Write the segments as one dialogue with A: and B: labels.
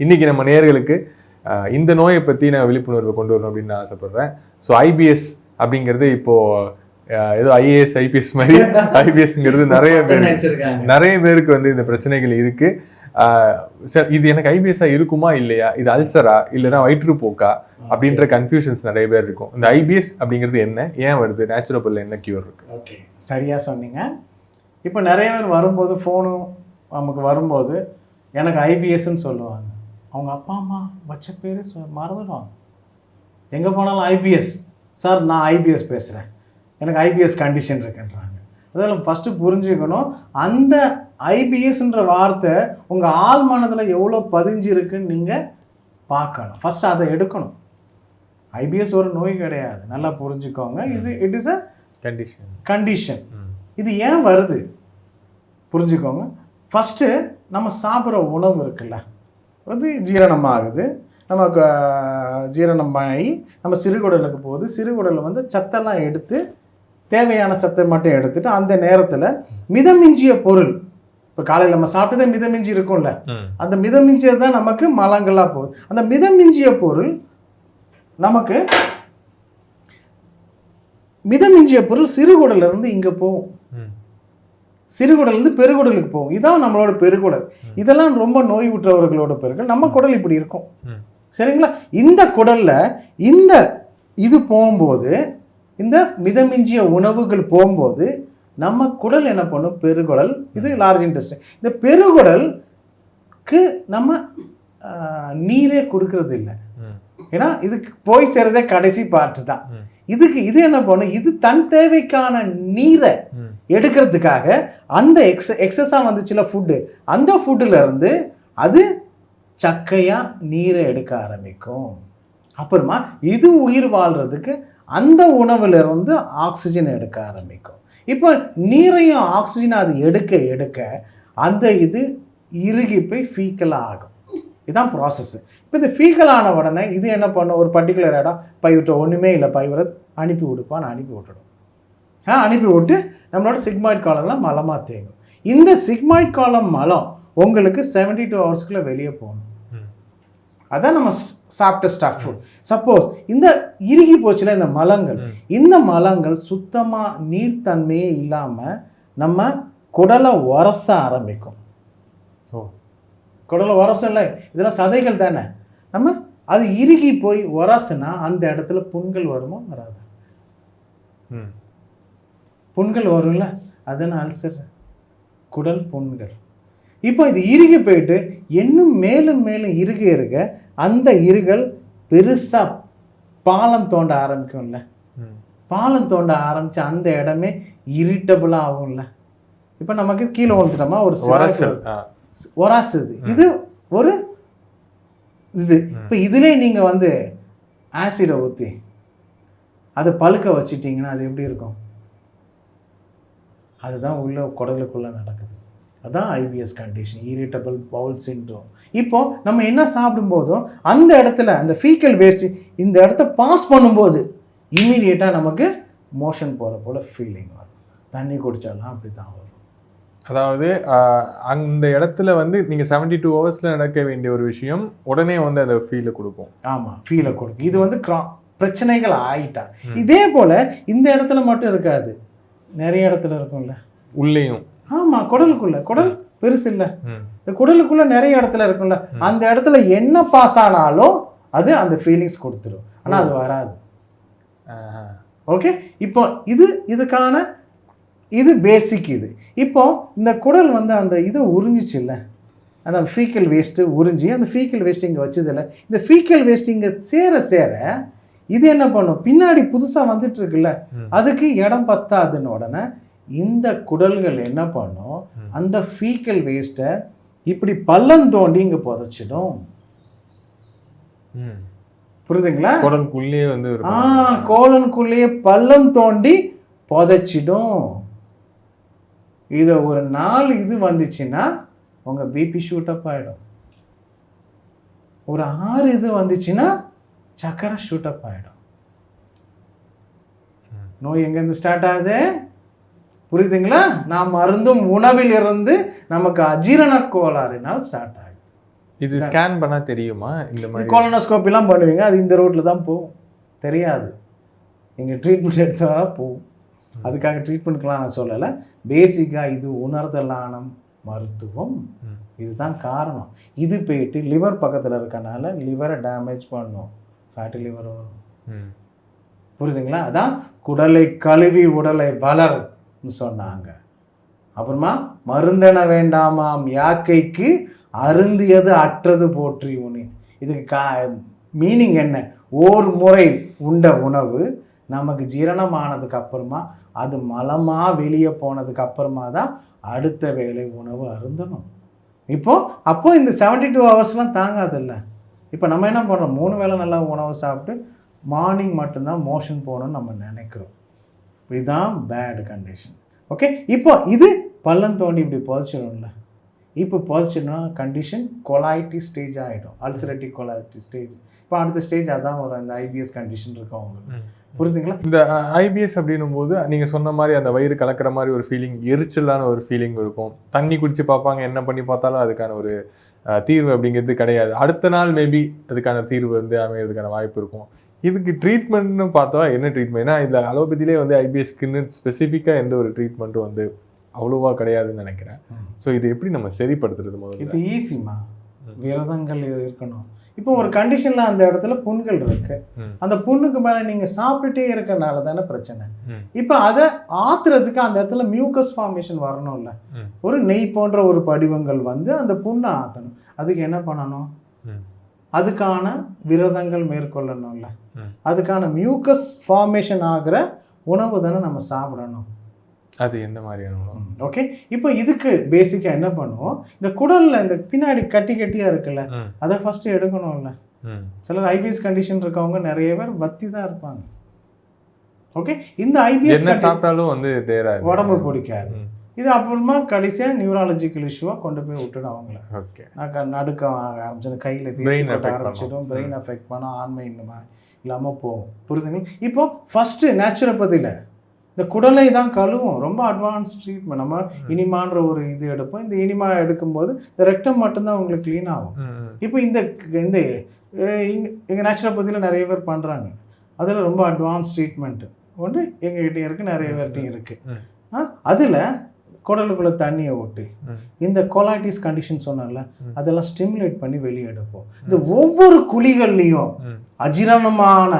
A: இன்னைக்கு நம்ம நேயர்களுக்கு அஹ், இந்த நோயை பத்தி நான் விழிப்புணர்வு கொண்டு வரணும் அப்படின்னு நான் ஆசைப்படுறேன். ஸோ ஐபிஎஸ் அப்படிங்கிறது இப்போ அஹ், ஏதோ ஐஏஎஸ் ஐபிஎஸ் மாதிரி ஐபிஎஸ்ங்கிறது நிறைய பேர் நிறைய பேருக்கு வந்து இந்த பிரச்சனைகள் இருக்கு. இது எனக்கு ஐபிஎஸ்ஆ இருக்குமா இல்லையா? இது அல்சரா? இல்லைன்னா வயிற்றுப்போக்கா அப்படின்ற கன்ஃபியூஷன்ஸ் நிறைய பேர் இருக்கும். இந்த ஐபிஎஸ் அப்படிங்கிறது என்ன? ஏன் வருது? நேச்சுரோபல்ல என்ன கியூர் இருக்கு?
B: ஓகே.
C: சரியாக சொன்னீங்க. இப்போ நிறைய பேர் வரும்போது ஃபோனும் நமக்கு வரும்போது எனக்கு ஐபிஎஸ்ன்னு சொல்லுவாங்க. அவங்க அப்பா அம்மா வச்ச பேர் மறந்துடுவாங்க எங்கே போனாலும் ஐபிஎஸ் சார் நான் ஐபிஎஸ் பேசுகிறேன் எனக்கு ஐபிஎஸ் கண்டிஷன் இருக்குன்றாங்க. அதில் ஃபஸ்ட்டு புரிஞ்சுக்கணும். அந்த ஐபிஎஸ்ன்ற வார்த்தை உங்கள் ஆள் மனதில் எவ்வளோ பதிஞ்சிருக்குன்னு நீங்கள் பார்க்கணும். ஃபஸ்ட்டு அதை எடுக்கணும். ஐபிஎஸ் ஒரு நோய் கிடையாது. நல்லா புரிஞ்சுக்கோங்க. இது it is a
A: condition
C: condition இது ஏன் வருது? புரிஞ்சுக்கோங்க. ஃபஸ்ட்டு நம்ம சாப்பிட்ற உணவு இருக்குல்ல. வந்து ஜீரணம் ஆகுது நமக்கு ஜீரணம் ஆகி நம்ம சிறுகுடலுக்கு போகுது. சிறுகுடலில் வந்து சத்தெல்லாம் எடுத்து தேவையான சத்தை மட்டும் எடுத்துட்டு அந்த நேரத்தில் மிதமிஞ்சிய பொருள் இப்போ காலையில் நம்ம சாப்பிட்டதே மிதமிஞ்சி இருக்கும்ல. அந்த மிதமிஞ்சியது தான் நமக்கு மலங்களாக போகுது. அந்த மிதமிஞ்சிய பொருள் நமக்கு மிதமிஞ்சிய பொருள் சிறுகுடல்ல இருந்து இங்கே போகும். சிறுகுடல் இருந்து பெருகுடலுக்கு போகும். இதான் நம்மளோட பெருகுடல். இதெல்லாம் ரொம்ப நோய் உற்றவர்களோட பெருகுடல். நம்ம குடல் இப்படி இருக்கும். சரிங்களா? இந்த குடல்ல இந்த இது போகும்போது இந்த மிதமிஞ்சிய உணவுகள் போகும்போது நம்ம குடல் என்ன பண்ணும்? பெருகுடல். இது லார்ஜ் இன்டெஸ்டைன் இந்த பெருகுடலுக்கு நம்ம நீரே கொடுக்கறது இல்லை ஏன்னா இதுக்கு போய் சேர்றதே கடைசி பார்ட் தான். இதுக்கு இது என்ன பண்ணும்? இது தன் தேவைக்கான நீரை எடுக்கிறதுக்காக அந்த எக்ஸ் எக்ஸஸாக வந்துச்சுல ஃபுட்டு அந்த ஃபுட்டில் இருந்து அது சக்கையாக நீரை எடுக்க ஆரம்பிக்கும். அப்புறமா இது உயிர் வாழ்கிறதுக்கு அந்த உணவுலேருந்து ஆக்சிஜன் எடுக்க ஆரம்பிக்கும். இப்போ நீரையும் ஆக்சிஜன் அது எடுக்க எடுக்க அந்த இது இறுகி போய் ஃபீக்கலாக ஆகும். இதுதான் ப்ராசஸ் இப்போ இது ஃபீக்கல் ஆன உடனே இது என்ன பண்ணும்? ஒரு பர்டிகுலர் இடம் பைவிட்ட ஒன்றுமே இல்லை. பயிர் அனுப்பி விடுப்பான்னு அனுப்பி விட்டுடும். அனுப்பி விட்டு நம்மளோட சிக்மாய்ட் காலம்லாம் மலமாக தேங்கும். இந்த சிக்மாய்ட் காலம் மலம் உங்களுக்கு 72 டூ ஹவர்ஸ்க்குள்ளே வெளியே போகணும். அதான் நம்ம சாப்பிட்ட ஸ்டஃப் சப்போஸ் இந்த இறுகி போச்சுல இந்த மலங்கள். இந்த மலங்கள் சுத்தமாக நீர்த்தன்மையே இல்லாமல் நம்ம குடலை உரச ஆரம்பிக்கும்.
A: ஓ
C: குடலை உரசம் இல்லை இதெல்லாம் சதைகள் தானே. நம்ம அது இறுகி போய் உரசுனா அந்த இடத்துல புண்கள் வருமா வராது.
A: ம்.
C: புண்கள் வரும்ல அதுன்னு அல்சர். குடல் புண்கள். இப்போ இது இறுகி போயிட்டு இன்னும் மேலும் மேலும் இறுக இருக்க அந்த இருகல் பெருசாக பாலம் தோண்ட ஆரம்பிக்கும்ல. பாலம் தோண்ட ஆரம்பிச்ச அந்த இடமே இரிட்டபிளாக ஆகும்ல. இப்போ நமக்கு கீழே விழுந்துட்டோமா? ஒரு ஒராசுது இது ஒரு இது. இப்போ இதுலே நீங்கள் வந்து ஆசிடை ஊற்றி அதை பழுக்க வச்சிட்டிங்கன்னா அது எப்படி இருக்கும்? அதுதான் உள்ள குடலுக்குள்ளே நடக்குது. அதான் IBS condition irritable bowel syndrome இப்போ நம்ம என்ன சாப்பிடும்போதும் அந்த இடத்துல அந்த ஃபீக்கல் வேஸ்ட் இந்த இடத்த பாஸ் பண்ணும்போது இம்மீடியட்டாக நமக்கு மோஷன் போகிற போல் ஃபீலிங் வரும். தண்ணி குடித்தாலும் அப்படி தான் வரும்.
A: அதாவது அந்த இடத்துல வந்து நீங்க 72 டூ ஹவர்ஸ்ல நடக்க வேண்டிய ஒரு விஷயம் உடனே வந்து அந்த ஃபீலை கொடுக்கும்.
C: ஆமாம் ஃபீலை கொடுக்கும். இது வந்து கிரா பிரச்சனைகள் ஆயிட்டா.
A: ம்.
C: இதே போல் இந்த இடத்துல மட்டும் இருக்காது. நிறைய இடத்துல இருக்கும்ல.
A: உள்ளேயும்.
C: ஆமாம் குடலுக்குள்ள. குடல் பெருசு இல்லை. இந்த குடலுக்குள்ள நிறைய இடத்துல இருக்கும்ல. அந்த இடத்துல என்ன பாஸ் ஆனாலும் அது அந்த ஃபீலிங்ஸ் கொடுத்துரும். ஆனால் அது வராது. ஓகே இப்போ இது இதுக்கான இது பேசிக் இது. இப்போ இந்த குடல் வந்து அந்த இதை உறிஞ்சிச்சு இல்லை. அந்த ஃபீக்கல் வேஸ்ட்டு உறிஞ்சி அந்த ஃபீக்கல் வேஸ்ட் இங்கே வச்சதில்ல இந்த ஃபீக்கல் வேஸ்ட் இங்கே சேர சேர இது என்ன பண்ணும்? பின்னாடி புதுசாக வந்துட்டு இருக்குல்ல. அதுக்கு இடம் பத்தாதுன்னு உடனே இந்த குடல்கள் என்ன பண்ணும். அந்த ஃபீக்கல் வேஸ்ட்டை இப்படி பள்ளம் தோண்டி இங்கே புதைச்சிடும். புரியுதுங்களா?
A: குடலுக்குள்ளேயே வந்து
C: ஆ கோலனுக்குள்ளேயே பள்ளம் தோண்டி புதைச்சிடும். இதை ஒரு நாலு இது வந்துச்சுன்னா உங்கள் பிபி ஷூட்டப் ஆகிடும் ஒரு ஆறு இது வந்துச்சுன்னா சக்கரை ஷூட்டப் ஆகிடும்
A: ம்.
C: நோய் எங்கேருந்து ஸ்டார்ட் ஆகுது? புரியுதுங்களா? நாம் மருந்தும் உணவில் இருந்து நமக்கு அஜீரண கோளாறுனால் ஸ்டார்ட் ஆகுது.
A: இது ஸ்கேன் பண்ணா தெரியுமா? இந்த மாதிரி
C: கோலனோஸ்கோப்பிலாம் பண்ணுவீங்க. அது இந்த ரோட்டில் தான் போகும். தெரியாது. நீங்கள் ட்ரீட்மெண்ட் எடுத்தால் தான் போகும் அதுக்காக ட்ரீட்மெண்ட்க்கெலாம் நான் சொல்லலை. பேசிக்காக இது உணர்தலான மருத்துவம். இதுதான் காரணம். இது போயிட்டு லிவர் பக்கத்தில் இருக்கனால லிவரை டேமேஜ் பண்ணும். ஃபேட்டி லிவர் வரும்.
A: ம்.
C: புரியுதுங்களா? அதான் குடலை கழுவி உடலை வளர்ன்னு சொன்னாங்க. அப்புறமா மருந்தென வேண்டாமாம் யாக்கைக்கு அருந்தியது அற்றது போற்றி உனி. இதுக்கு கா மீனிங் என்ன? ஓர் முறை உண்ட உணவு நமக்கு ஜீரணமானதுக்கு அப்புறமா அது மலமாக வெளியே போனதுக்கு அப்புறமா தான் அடுத்த வேளை உணவு அருந்தணும். இப்போ அப்போ இந்த செவன்டி டூ ஹவர்ஸ்லாம் தாங்காதுல்ல. இப்போ நம்ம என்ன பண்ணுறோம் மூணு வேளை நல்லா உணவு சாப்பிட்டு மார்னிங் மட்டும்தான் மோஷன் போகணும்னு நம்ம நினைக்கிறோம். இதுதான் பேட் கண்டிஷன் ஓகே இப்போ இது பள்ளம் தோண்டி இப்படி புதைச்சிடும்ல இப்போ புதைச்சிடும்னா கண்டிஷன் கொலாய்டி ஸ்டேஜ் ஆகிடும் அல்சரேட்டிவ் கொலாய்டி ஸ்டேஜ் இப்போ அடுத்த ஸ்டேஜ் அதான் வரும். இந்த ஐபிஎஸ் கண்டிஷன் இருக்கும் அவங்களுக்கு.
A: ம்.
C: புரியுதுங்களா
A: இந்த ஐபிஎஸ் அப்படின்னும் போது நீங்க சொன்ன மாதிரி அந்த வயிறு கலக்கிற மாதிரி ஒரு ஃபீலிங் எரிச்சலான ஒரு ஃபீலிங் இருக்கும். தண்ணி குடிச்சு பார்ப்பாங்க. என்ன பண்ணி பார்த்தாலும் அதுக்கான ஒரு தீர்வு அப்படிங்கிறது கிடையாது. அடுத்த நாள் மேபி அதுக்கான தீர்வு வந்து அமையறதுக்கான வாய்ப்பு இருக்கும். இதுக்கு ட்ரீட்மெண்ட்னு பார்த்தா என்ன ட்ரீட்மெண்ட் ஏன்னா இதில் அலோபதியிலே வந்து ஐபிஎஸ்க்குன்னு ஸ்பெசிஃபிக்காக எந்த ஒரு ட்ரீட்மெண்ட்டும் வந்து அவ்வளோவா கிடையாதுன்னு நினைக்கிறேன். ஸோ இது எப்படி நம்ம சரிப்படுத்துறது முதல்ல?
C: இது ஈஸிமா
A: ம்.
C: விரதங்கள் இது இருக்கணும். இப்போ ஒரு கண்டிஷனில் அந்த இடத்துல புண்கள் இருக்கு. அந்த புண்ணுக்கு மேலே நீங்கள் சாப்பிட்டுட்டே இருக்கனால தானே பிரச்சனை. இப்போ அதை ஆத்துறதுக்கு அந்த இடத்துல மியூக்கஸ் ஃபார்மேஷன் வரணும்ல. ஒரு நெய் போன்ற ஒரு படிவங்கள் வந்து அந்த புண்ணை ஆற்றணும் அதுக்கு என்ன பண்ணணும். அதுக்கான விரதங்கள் மேற்கொள்ளணும்ல. அதுக்கான மியூக்கஸ் ஃபார்மேஷன் ஆகிற உணவு தானே நம்ம சாப்பிடணும்
A: அது எந்த மாதிரியான உணவு?
C: ஓகே இப்போ இதுக்கு பேசிக்காக என்ன பண்ணுவோம்? இந்த குடல்ல இந்த பின்னாடி கட்டி கட்டியாக இருக்குல்ல. அதை ஃபர்ஸ்ட் எடுக்கணும்ல. சிலர் ஐபிஎஸ் கண்டிஷன் இருக்கவங்க நிறைய பேர் வத்தி தான் இருப்பாங்க. ஓகே இந்த ஐபிஎஸ்
A: என்ன சாப்பிட்டாலும் வந்து தேராது.
C: உடம்பு பிடிக்காது. இது அப்புறமா கடைசியாக நியூராலஜிக்கல் இஷ்யூவாக கொண்டு போய் விட்டுடும் அவங்கள.
A: ஓகே
C: நான் க- நடுக்கம் ஆக ஆரம்பிச்சிடும் கையில் ஆரம்பிச்சிடும் பிரெயின் அஃபெக்ட் பண்ண ஆண்மை இன்னுமா இல்லாமல் போகும். புரியுதுங்களா? இப்போ ஃபஸ்ட்டு நேச்சுரோபதியில் இந்த குடலை தான் கழுவும் ரொம்ப அட்வான்ஸ் ட்ரீட்மெண்ட் நம்ம இனிமான்ற ஒரு இது எடுப்போம் இந்த இனிமா எடுக்கும்போது இந்த ரெக்டம் மட்டும்தான் உங்களுக்கு க்ளீன் ஆகும். இப்போ இந்த இந்த இங்க எங்கள் நேச்சுரோபதியில் நிறைய பேர் பண்ணுறாங்க அதில் ரொம்ப அட்வான்ஸ் ட்ரீட்மெண்ட்டு ஒன்று எங்ககிட்டயும் இருக்குது நிறைய பேர்கிட்டையும் இருக்குது. அதில் குடலுக்குள்ளே தண்ணியை ஊட்டி
A: ம்.
C: இந்த கொலாட்டிஸ் கண்டிஷன் சொன்னேன்ல
A: ம்.
C: அதெல்லாம் ஸ்டிமுலேட் பண்ணி வெளியே எடுப்போம் இந்த ஒவ்வொரு குழிகள்லையும். அஜீரணமான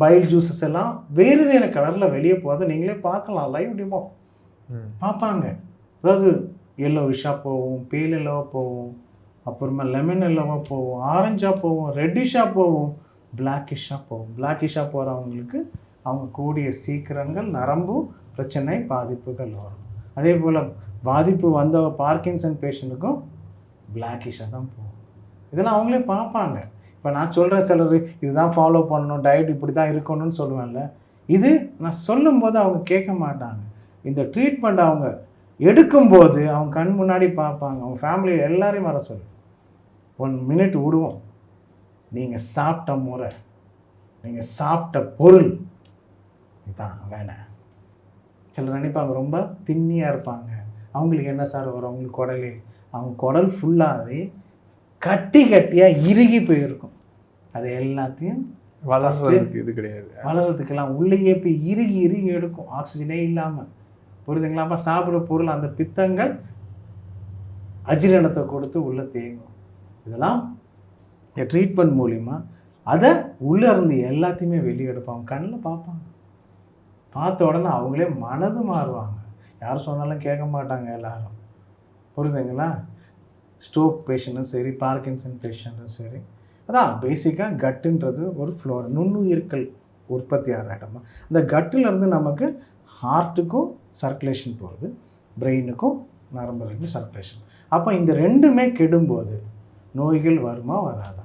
C: பைல் ஜூஸஸ் எல்லாம் வேறு வேறு கலரில் வெளியே போகிறத நீங்களே பார்க்கலாம் லைவ் டிமோ. பார்ப்பாங்க. அதாவது எல்லோ விஷாக போகும் பேல் எல்லோவாக போகும் அப்புறமா லெமன் எல்லோவாக போகும் ஆரஞ்சாக போகும் ரெட்டிஷாக போகும் பிளாக்கிஷாக போகும். பிளாக்கிஷாக போகிறவங்களுக்கு அவங்க கூடிய சீக்கிரங்கள் நரம்பு பிரச்சனை பாதிப்புகள் வரும். அதே போல் பாதிப்பு வந்த பார்க்கின்சன் பேஷண்ட்டுக்கும் பிளாக்கிஷாக தான் போகும். இதெல்லாம் அவங்களே பார்ப்பாங்க. இப்போ நான் சொல்கிறேன் சிலர் இதுதான் ஃபாலோ பண்ணணும் டயட் இப்படி தான் இருக்கணும்னு சொல்லுவேன்ல. இது நான் சொல்லும்போது அவங்க கேட்க மாட்டாங்க. இந்த ட்ரீட்மெண்ட் அவங்க எடுக்கும்போது அவங்க கண் முன்னாடி பார்ப்பாங்க. அவங்க ஃபேமிலி எல்லாரையும் வர சொல்லு. ஒன் மினிட் விடுவோம். நீங்கள் சாப்பிட்ட முறை நீங்கள் சாப்பிட்ட பொருள் இதுதான் வேணாம் சிலர் நினைப்பாங்க ரொம்ப திண்ணியாக இருப்பாங்க. அவங்களுக்கு என்ன சார் வரும்? அவங்களுக்கு குடலே. அவங்க குடல் ஃபுல்லாகவே கட்டி கட்டியாக இறுகி போயிருக்கும். அது எல்லாத்தையும்
A: வளர்றதுக்கு இது கிடையாது.
C: வளர்கிறதுக்கெல்லாம் உள்ளேயே போய் இறுகி இறுகி எடுக்கும். ஆக்சிஜனே இல்லாமல் புரியுதுங்களா? அப்போ சாப்பிட்ற பொருள் அந்த பித்தங்கள் அஜீரணத்தை கொடுத்து உள்ளே தேங்கும். இதெல்லாம் இந்த ட்ரீட்மெண்ட் மூலிமா அதை உள்ளே இருந்து எல்லாத்தையுமே வெளியே எடுப்பாங்க. கண்ணில் பார்ப்பாங்க. பார்த்த உடனே அவங்களே மனது மாறுவாங்க. யார் சொன்னாலும் கேட்க மாட்டாங்க எல்லாரும். புரியுதுங்களா? ஸ்ட்ரோக் பேஷண்ட்டும் சரி பார்க்கின்சன் பேஷண்ட்டும் சரி. அதான் பேசிக்காக கட்டுன்றது ஒரு ஃப்ளோர் நுண்ணுயிர்கள் உற்பத்தி ஆகிற இடம் அந்த கட்டுல இருந்து நமக்கு ஹார்ட்டுக்கும் சர்க்குலேஷன் போகுது பிரெயினுக்கும் நரம்புகளுக்கும் சர்க்குலேஷன் அப்போ இந்த ரெண்டுமே கெடும்போது நோய்கள் வருமா வராதா?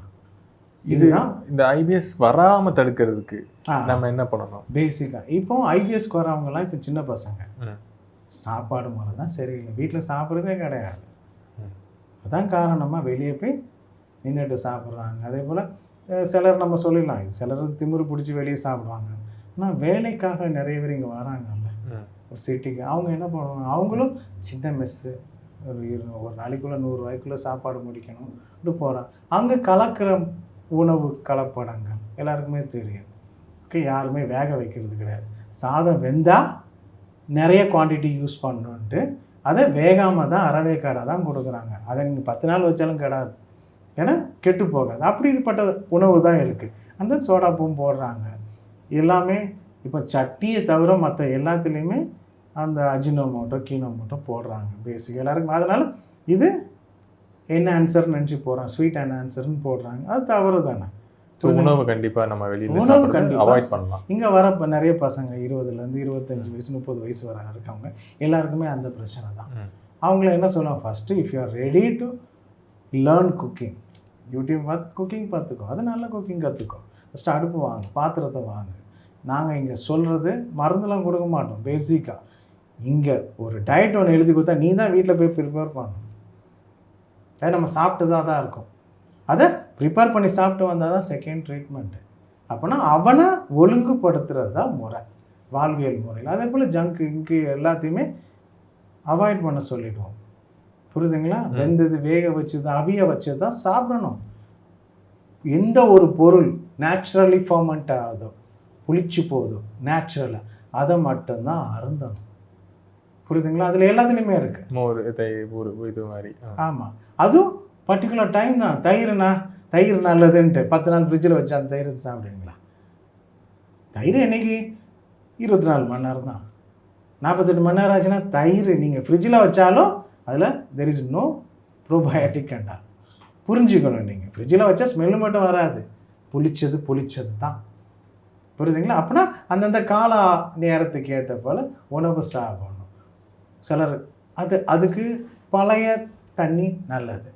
C: இதுதான்
A: இந்த ஐபிஎஸ் வராம தடுக்கிறதுக்கு
C: ஆ,
A: நம்ம என்ன பண்ணணும்?
C: பேசிக்காக இப்போ ஐபிஎஸ்க்கு வரவங்கலாம் இப்போ சின்ன பசங்க. சாப்பாடு முறை தான் சரியில்லை. வீட்டில் சாப்பிட்றதே கிடையாது. அதான் காரணமாக வெளியே போய் நின்றுட்டு சாப்பிட்றாங்க. அதே போல் சிலர் நம்ம சொல்லிடலாம் சிலர் திமிரு பிடிச்சி வெளியே சாப்பிடுவாங்க. ஆனால் வேலைக்காக நிறைய பேர் இங்கே வராங்கல்ல. ஒரு சிட்டிக்கு அவங்க என்ன பண்ணுவாங்க? அவங்களும் சின்ன மெஸ்ஸு ஒரு இரு ஒரு நாளைக்குள்ளே நூறுரூவாய்க்குள்ளே சாப்பாடு முடிக்கணும் இப்படி போகிறான் அங்கே கலக்கிற உணவு கலப்படங்கள் எல்லாருக்குமே தெரியும். ஓகே யாருமே வேக வைக்கிறது கிடையாது. சாதம் வெந்தால் நிறைய குவாண்டிட்டி யூஸ் பண்ணணுன்ட்டு அதை வேகாமல் தான் அறவேக்காடாக தான் கொடுக்குறாங்க. அதை நீங்கள் பத்து நாள் வச்சாலும் கெடாது. ஏன்னா கெட்டு போகாது. அப்படிப்பட்ட உணவு தான் இருக்குது அந்த சோடாப்பும் போடுறாங்க. எல்லாமே இப்போ சட்னியை தவிர மற்ற எல்லாத்துலேயுமே அந்த அஜினோமோட்டோ கீனோமோட்டோ போடுறாங்க. பேசிக் எல்லாருக்கும். அதனால் இது என்ன ஆன்சர்னு நினச்சி போகிறான் ஸ்வீட் என்ன ஆன்சர்னு போடுறாங்க. அது தவறு தானே.
A: ஸோ உணவு கண்டிப்பா நம்ம வெளியில
C: உணவு.
A: அவாய்ட் பண்ணலாம்.
C: இங்கே வர இப்போ நிறைய பசங்க இருபதுலேருந்து இருபத்தஞ்சி வயசு முப்பது வயசு வர இருக்கவங்க எல்லாருக்குமே அந்த பிரச்சனை தான். அவங்கள என்ன சொல்லுவாங்க? First if you are ready to learn cooking YouTube பார்த்து குக்கிங் பார்த்துக்கோ. அது நல்ல குக்கிங் கற்றுக்கோ ஃபஸ்ட்டு அடுப்பு வாங்க பாத்திரத்தை வாங்க. நாங்கள் இங்கே சொல்கிறது மருந்துலாம் கொடுக்க மாட்டோம் பேசிக்காக இங்கே ஒரு டயட் ஒன்று எழுதி கொடுத்தா நீ தான் வீட்டில் போய் ப்ரிப்பேர் பண்ணணும். அது நம்ம சாப்பிட்டு தான் தான் இருக்கும். அதை ப்ரிப்பேர் பண்ணி சாப்பிட்டு வந்தால் தான் செகண்ட் ட்ரீட்மெண்ட்டு அப்போனா அவனை ஒழுங்குபடுத்துறது தான் முறை வாழ்வியல் முறையில். அதே போல் ஜங்க் இங்கு எல்லாத்தையுமே அவாய்ட் பண்ண சொல்லிடுவோம். புரியுதுங்களா. வெந்தது வேக வச்சது அவிய வச்சது தான் சாப்பிடணும். எந்த ஒரு பொருள் நேச்சுரலி ஃபர்மெண்ட் ஆகுதோ புளிச்சு போகுதோ நேச்சுரலாக அதை மட்டும்தான் அருந்தணும். புரியுதுங்களா? அதில் எல்லாத்துலேயுமே இருக்குது
A: மோர் இது மாதிரி.
C: ஆமாம் அதுவும் பர்டிகுலர் டைம் தான். தயிர்னா தயிர் நல்லதுன்ட்டு பத்து நாள் ஃப்ரிட்ஜில் வச்சு அந்த தயிர் சாப்பிடுவீங்களா? தயிர் இன்னைக்கு இருபத்தி நாலு மணி நேரம் தான். நாற்பத்தெட்டு மணி நேரம் ஆச்சுன்னா தயிர் நீங்கள் ஃப்ரிட்ஜில் வச்சாலும் அதில் தெர் இஸ் நோ ப்ரோபயோட்டிக் அண்டா புரிஞ்சுக்கணும் நீங்கள் ஃப்ரிட்ஜில் வச்சா ஸ்மெல்லு மட்டும் வராது. புளிச்சது புளிச்சது தான். புரியுதுங்களா? அப்படின்னா அந்தந்த கால நேரத்துக்கு ஏற்ற போல் உணவு சாப்பிடணும். சிலர் அது அதுக்கு பழைய தண்ணி நல்லது.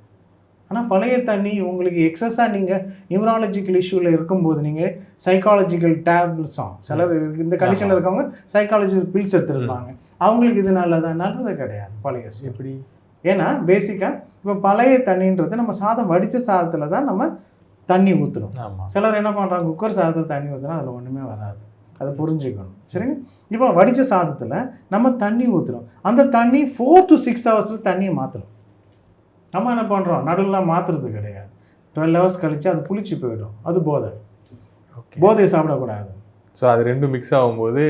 C: ஆனால் பழைய தண்ணி உங்களுக்கு எக்ஸஸாக நீங்கள் நியூராலஜிக்கல் இஷ்யூவில் இருக்கும்போது நீங்கள் சைக்காலஜிக்கல் டேப்லெட்ஸும் சிலர் இந்த கண்டிஷனில் இருக்கவங்க சைக்காலஜிக்கல் பில்ஸ் எடுத்துருப்பாங்க. அவங்களுக்கு இது நல்லதா நல்லது கிடையாது. பழைய
A: எப்படி?
C: ஏன்னா பேசிக்காக இப்போ பழைய தண்ணின்றது நம்ம சாதம் வடித்த சாதத்தில் தான் நம்ம தண்ணி ஊற்றுறோம் சிலர் என்ன பண்ணுறாங்க குக்கர் சாதத்தில் தண்ணி ஊற்றினா அதில் ஒன்றுமே வராது. அதை புரிஞ்சுக்கணும். சரிங்க? இப்போ வடித்த சாதத்தில் நம்ம தண்ணி ஊற்றுறோம் அந்த தண்ணி ஃபோர் டு சிக்ஸ் ஹவர்ஸில் தண்ணியை மாற்றணும் நம்ம என்ன பண்ணுறோம் நடுவில் மாற்றுறது கிடையாது. டுவெல் ஹவர்ஸ் கழிச்சு அது புளிச்சு போயிடும். அது போதை. போதையை சாப்பிடக்கூடாது.
A: ஸோ அது ரெண்டும் மிக்ஸ் ஆகும்போது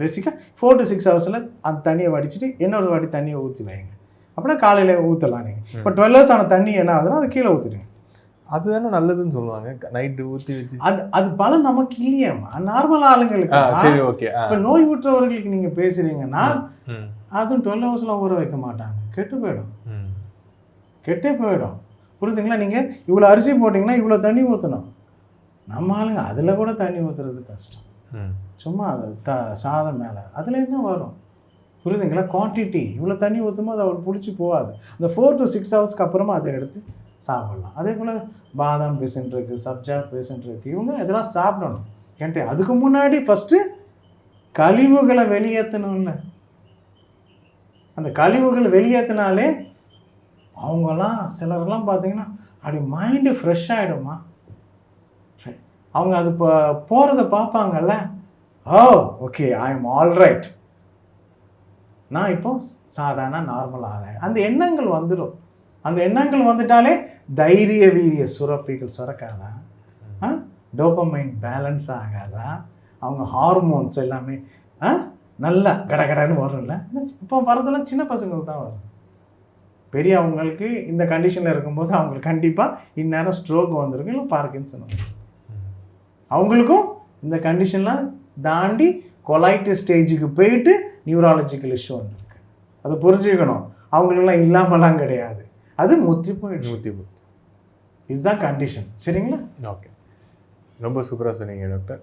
C: பேசிக்காக ஃபோர் டு சிக்ஸ் ஹவர்ஸில் அந்த தண்ணியை வடிச்சிட்டு இன்னொரு வாட்டி தண்ணியை ஊற்றி வைங்க. அப்படின்னா காலையில் ஊற்றலாம் நீங்கள் இப்போ டுவெல் ஹவர்ஸ் ஆன தண்ணி என்ன ஆகுதுன்னா அது கீழே ஊற்றிடுங்க
A: அதுதானே நல்லதுன்னு சொல்லுவாங்க. நைட்டு ஊற்றி வச்சு.
C: அது அது பலம் நமக்கு இல்லையேம்மா நார்மல் ஆளுங்களுக்கு.
A: சரி ஓகே
C: இப்போ நோய் உற்றவர்களுக்கு நீங்கள் பேசுகிறீங்கன்னா
A: ம்.
C: அதுவும் டுவெல் ஹவர்ஸில் ஊற வைக்க மாட்டாங்க. கெட்டு போயிடும். கெட்டே போயிடும். புரியுதுங்களா நீங்கள் இவ்வளோ அரிசி போட்டிங்கன்னா இவ்வளோ தண்ணி ஊற்றணும் நம்ம ஆளுங்க அதில் கூட தண்ணி ஊற்றுறது கஷ்டம். சும்மா அது த சாதம் மேலே. அதில் என்ன வரும்? புரியுதுங்களா குவான்டிட்டி இவ்வளோ தண்ணி ஊற்றும் போது அவருக்கு பிடிச்சி போகாது. அந்த ஃபோர் டு சிக்ஸ் ஹவர்ஸ்க்கு அப்புறமா அதை எடுத்து சாப்பிடலாம். அதே போல் பாதாம் பேஷண்ட் இருக்குது சப்ஜா பேஷண்ட் இருக்குது இவங்க இதெல்லாம் சாப்பிடணும். ஏன்ட்டு அதுக்கு முன்னாடி ஃபஸ்ட்டு கழிவுகளை வெளியேற்றணும்ல அந்த கழிவுகளை வெளியேற்றினாலே அவங்கெல்லாம் சிலர்லாம் பார்த்தீங்கன்னா அப்படி மைண்டு ஃப்ரெஷ் ஆகிடுமா அவங்க அது இப்போ போகிறத பார்ப்பாங்கல்ல. ஓ okay I am all right நான் இப்போ சாதாரண நார்மல் ஆகிறேன் அந்த எண்ணங்கள் வந்துடும். அந்த எண்ணங்கள் வந்துட்டாலே தைரிய வீரிய சுரப்பிகள் சுரக்காதா? ஆ? டோபமைன் பேலன்ஸ் ஆகாதா? அவங்க ஹார்மோன்ஸ் எல்லாமே ஆ? நல்லா கடகடன்னு வரும்ல. இப்போ வரதெல்லாம் சின்ன பசங்களுக்கு தான் வரும் பெரியவங்களுக்கு இந்த கண்டிஷனில் இருக்கும்போது அவங்களுக்கு கண்டிப்பாக இந்நேரம் ஸ்ட்ரோக் வந்திருக்கும் இல்லை பார்க்கின்சன். அவங்களுக்கும் இந்த கண்டிஷன்லாம் தாண்டி கொலைட்டு ஸ்டேஜுக்கு போயிட்டு நியூராலஜிக்கல் இஷ்யூ வந்திருக்கு. அதை புரிஞ்சுக்கணும். அவங்களுக்குலாம் இல்லாமலாம் கிடையாது. அது முத்தி போயிடுச்சு.
A: நூற்றி
C: இதுதான் கண்டிஷன் சரிங்களா?
A: ஓகே ரொம்ப சூப்பராக சொன்னீங்க டாக்டர்.